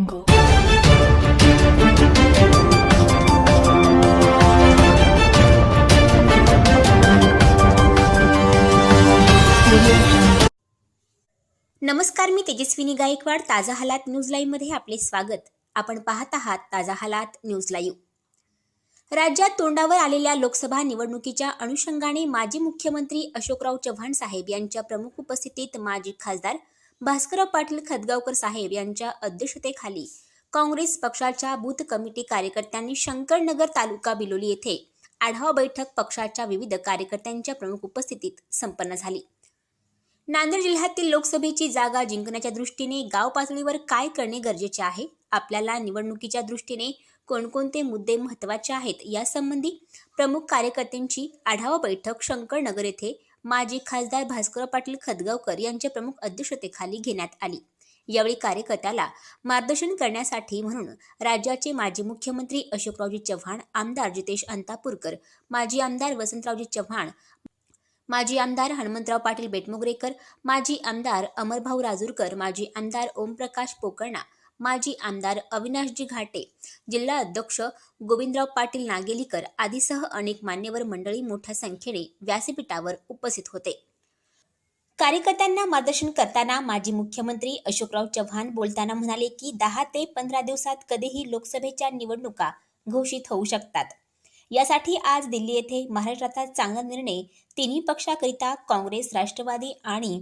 नमस्कार मी तेजस्विनी गायकवाड. ताजा हालात न्यूज लाईव्हमध्ये आपले स्वागत. आपण पाहत आहात ताजा हालात न्यूज लाईव्ह. राज्यात तोंडावर आलेल्या लोकसभा निवडणुकीच्या अनुषंगाने माजी मुख्यमंत्री अशोकराव चव्हाण साहेब यांच्या प्रमुख उपस्थितीत माजी खासदार भास्करराव पाटील खदगावकर साहेब यांच्या अध्यक्षतेखाली काँग्रेस पक्षाच्या बूथ कमिटी कार्यकर्त्यांनी शंकरनगर तालुका बिलोली येथे आढावा बैठक पक्षाच्या विविध कार्यकर्त्यांच्या प्रमुख उपस्थितीत संपन्न झाली. नांदेड जिल्ह्यातील लोकसभेची जागा जिंकण्याच्या दृष्टीने गाव पातळीवर काय करणे गरजेचे आहे? आपल्याला निवडणुकीच्या दृष्टीने कोणकोणते मुद्दे महत्त्वाचे आहेत? यासंबंधी प्रमुख कार्यकर्त्यांची आढावा बैठक शंकरनगर येथे माजी खासदार भास्कर पाटील खदगावकर यांच्या प्रमुख अध्यक्षतेखाली घेण्यात आली. यावेळी कार्यकर्त्याला मार्गदर्शन करण्यासाठी म्हणून राज्याचे माजी मुख्यमंत्री अशोकरावजी चव्हाण आमदार जितेश अंतापूरकर माजी आमदार वसंतरावजी चव्हाण माजी आमदार हनुमंतराव पाटील बेटमोगरेकर माजी आमदार अमरभाऊ राजूरकर माजी आमदार ओमप्रकाश पोकर्णा माजी आमदार अविनाशजी घाटे जिल्हा अध्यक्ष गोविंदराव पाटील नागेलीकर आदीसह अनेक मान्यवर मंडळी मोठ्या संख्येने व्यासपीठावर उपस्थित होते. कार्यकर्त्यांना मार्गदर्शन करताना माजी मुख्यमंत्री अशोकराव चव्हाण बोलताना म्हणाले की दहा ते पंधरा दिवसात कधीही लोकसभेच्या निवडणुका घोषित होऊ शकतात. यासाठी आज दिल्ली येथे महाराष्ट्राचा चांगला निर्णय तिन्ही पक्षाकरिता काँग्रेस राष्ट्रवादी आणि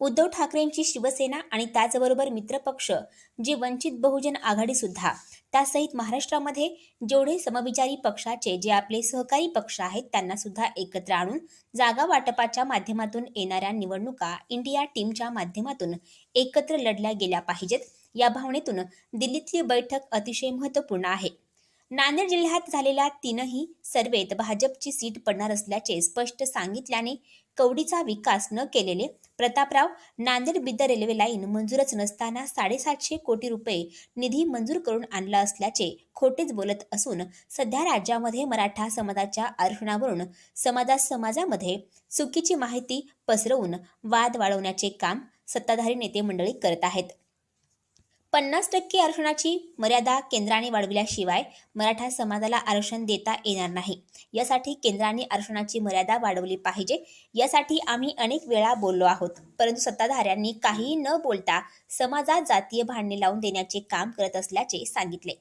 उद्धव ठाकरेंची शिवसेना आणि त्याचबरोबर मित्रपक्ष जे वंचित बहुजन आघाडी सुद्धा त्यासहित महाराष्ट्रामध्ये जेवढे समविचारी पक्षाचे जे आपले सहकारी पक्ष आहेत त्यांना सुद्धा एकत्र आणून जागा वाटपाच्या माध्यमातून येणाऱ्या निवडणुका इंडिया टीमच्या माध्यमातून एकत्र लढल्या गेल्या पाहिजेत. या भावनेतून दिल्लीतली बैठक अतिशय महत्त्वपूर्ण आहे. नांदेड जिल्ह्यात झालेल्या तीनही सर्वेत भाजपची सीट पडणार असल्याचे स्पष्ट सांगितल्याने कवडीचा विकास न केलेले प्रतापराव नांदेड बिद्द रेल्वे लाईन मंजूरच नसताना साडेसातशे कोटी रुपये निधी मंजूर करून आणला असल्याचे खोटेच बोलत असून सध्या राज्यामध्ये मराठा समाजाच्या आरक्षणावरून समाजा समाजामध्ये चुकीची माहिती पसरवून वाद वाढवण्याचे काम सत्ताधारी नेते मंडळी करत आहेत. पन्नास टक्के आरक्षणाची मर्यादा केंद्राने वाढविल्याशिवाय मराठा समाजाला आरक्षण देता येणार नाही. यासाठी केंद्राने आरक्षणाची मर्यादा वाढवली पाहिजे. यासाठी आम्ही अनेक वेळा बोललो आहोत. परंतु सत्ताधाऱ्यांनी काहीही न बोलता समाजात जातीय भांडणे लावून देण्याचे काम करत असल्याचे सांगितले.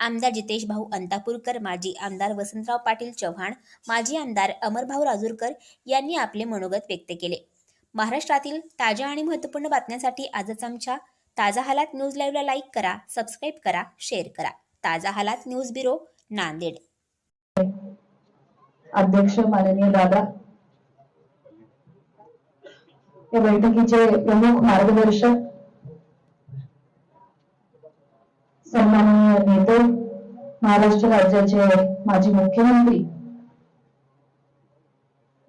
आमदार जितेश भाऊ अंतापूरकर माजी आमदार वसंतराव पाटील चव्हाण माजी आमदार अमरभाऊ राजूरकर यांनी आपले मनोगत व्यक्त केले. महाराष्ट्रातील ताज्या आणि महत्त्वपूर्ण बातम्यांसाठी आजच आमच्या ताजा हालात न्यूज लाईव्हला लाईक करा सबस्क्राईब करा शेअर करा. ताजा हालात न्यूज ब्युरो नांदेड. अध्यक्ष माननीय दादा. या बैठकीचे प्रमुख मार्गदर्शक सन्माननीय नेते महाराष्ट्र राज्याचे माजी मुख्यमंत्री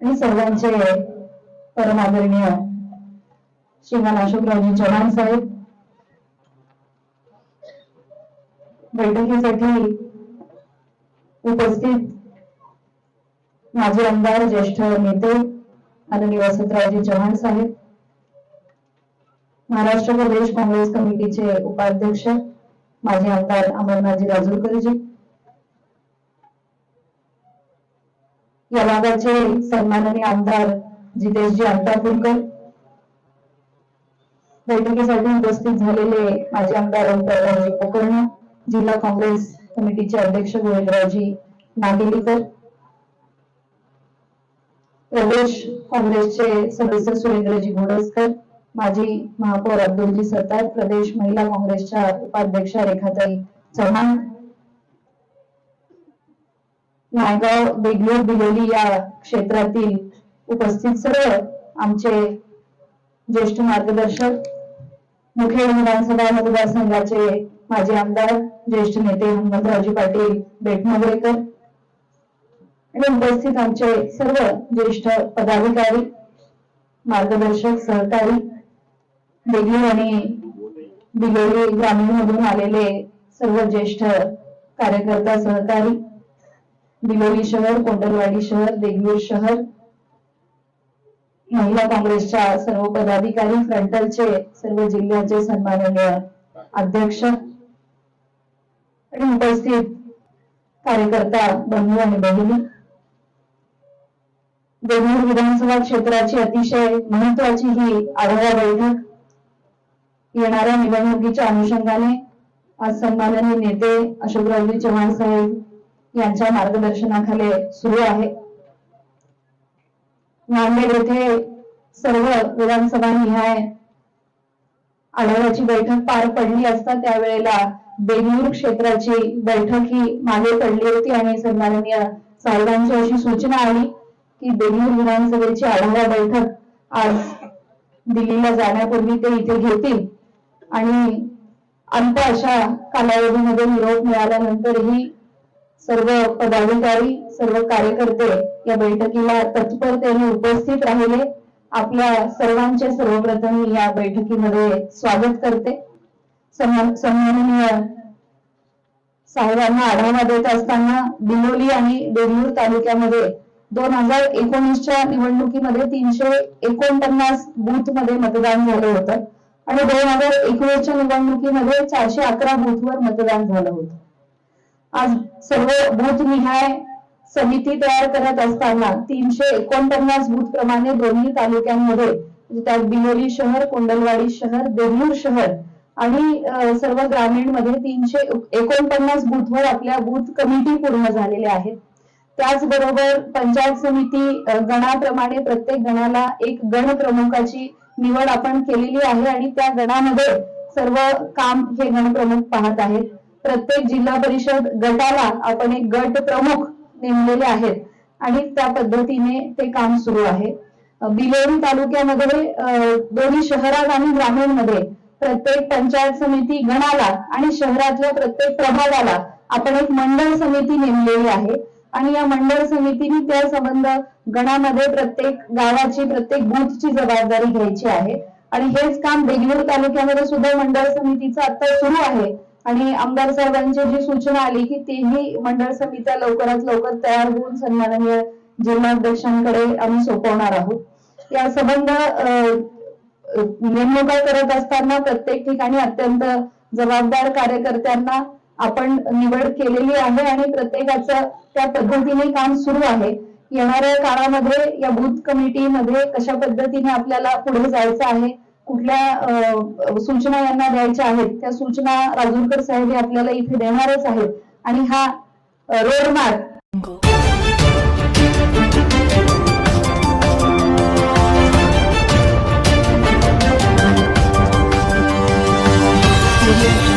आणि सर्वांचे परमादरणीय श्रीमान अशोकरावजी चव्हाण साहेब बैठकीसाठी उपस्थित माजी आमदार ज्येष्ठ नेते माननीय वसंतरावजी चव्हाण साहेब महाराष्ट्र प्रदेश काँग्रेस कमिटीचे उपाध्यक्ष माजी आमदार अमरनाथजी राजूरकरजी. या भागाचे सन्माननीय आमदार जितेशजी अंतापूरकर. बैठकीसाठी उपस्थित झालेले माजी आमदार ओमप्रकाशजी पोकर्ण जिल्हा काँग्रेस कमिटीचे अध्यक्ष गोविंदरावजी नागेलीकर प्रदेश काँग्रेसचे सदस्य सुरेंद्रजी घोडसकर माजी महापौर अब्दुलजी सत्तार प्रदेश महिला काँग्रेसच्या उपाध्यक्षा रेखाताई चव्हाण नायगाव देगलूर बिलोली या क्षेत्रातील उपस्थित सर्व आमचे ज्येष्ठ मार्गदर्शक मुखेड विधानसभा मतदारसंघाचे माजी आमदार ज्येष्ठ नेते हनुमंतरावजी पाटील बेटमगरेकर आणि उपस्थित आमचे सर्व ज्येष्ठ पदाधिकारी मार्गदर्शक सहकारी बेगलूर आणि दिलेली ग्रामीण मधून आलेले सर्व ज्येष्ठ कार्यकर्ता सहकारी दिलोली शहर कोंडलवाडी शहर देगलूर शहर महिला काँग्रेसच्या सर्व पदाधिकारी फ्रंटलचे सर्व जिल्ह्याचे सन्माननीय अध्यक्ष आणि उपस्थित कार्यकर्ता बंधू आणि बहिणी. देगलूर विधानसभा क्षेत्राची अतिशय महत्वाची ही आढावा बैठक येणाऱ्या निवडणुकीच्या अनुषंगाने आज सन्माननीय नेते अशोकरावजी चव्हाण साहेब यांच्या मार्गदर्शनाखाली सुरू आहे. नांदेड येथे सर्व विधानसभा निहाय आढाव्याची बैठक पार पडली असता त्यावेळेला बेंगळूर क्षेत्राची बैठक ही मागे पडली होती आणि सन्माननीय साहेबांची अशी सूचना आली की बेंगळूर विधानसभेची आढावा बैठक आज दिल्लीला जाण्यापूर्वी ते इथे घेतील. आणि अंत अशा कालावधीमध्ये निरोप मिळाल्यानंतरही सर्व पदाधिकारी सर्व कार्यकर्ते या बैठकीला तत्परतेने उपस्थित राहिले. आपल्या सर्वांचे सर्वप्रथम मी या बैठकीमध्ये स्वागत करते. सन्माननीय साहेबांना आढावा देत असताना बिलोली आणि देगलूर तालुक्यामध्ये दोन हजार एकोणीसच्या निवडणुकीमध्ये तीनशे एकोणपन्नास बूथमध्ये मतदान झालं होतं. आणि दोन हजार एकवीसच्या निवडणुकीमध्ये चारशे अकरा बूथवर मतदान झालं होतं. आज सर्व बूथ निहाय समिती तयार करत असताना तीनशे एकोणपन्नास बूथ प्रमाणे दोन्ही तालुक्यांमध्ये म्हणजे त्यात बिलोली शहर कोंडलवाडी शहर देगलूर शहर आणि सर्व ग्रामीणमध्ये तीनशे एकोणपन्नास बूथवर आपल्या बूथ कमिटी पूर्ण झालेल्या आहेत. त्याचबरोबर पंचायत समिती गणाप्रमाणे प्रत्येक गणाला एक गण प्रमुखाची निवड आपण केलेली आहे आणि त्या गणामध्ये सर्व काम हे गणप्रमुख पाहत आहेत. प्रत्येक जिल्हा परिषद गटाला आपण एक गट प्रमुख नेमलेले आहेत. आणि त्या पद्धतीने ते काम सुरू आहे. बिलोरी तालुक्यामध्ये दोन्ही शहरात आणि ग्रामीणमध्ये प्रत्येक पंचायत समिती गणाला आणि शहरातल्या प्रत्येक प्रभागाला आपण एक मंडळ समिती नेमलेली आहे. आणि या मंडळ समितीने त्या संबंध गणामध्ये प्रत्येक गावाची प्रत्येक बूथची जबाबदारी घ्यायची आहे. आणि हेच काम देगलूर तालुक्यामध्ये सुद्धा मंडळ समितीचं आता सुरू आहे. आणि आमदार साहेबांची जी सूचना आली की तेही मंडळ समित्या लवकरात लवकर तयार होऊन सन्माननीय जिल्हाध्यक्षांकडे आम्ही सोपवणार आहोत. या संबंध अं, नेमणुका करत असताना प्रत्येक ठिकाणी अत्यंत जबाबदार कार्यकर्त्यांना आपण निवड केलेली आहे आणि प्रत्येकाचं त्या पद्धतीने काम सुरू आहे. येणाऱ्या काळामध्ये या बूथ कमिटीमध्ये कशा पद्धतीने आपल्याला पुढे जायचं आहे कुठल्या सूचना यांना द्यायच्या आहेत त्या सूचना राजूरकर साहेब हे आपल्याला इथे देणारच आहेत. आणि हा रोड thank you.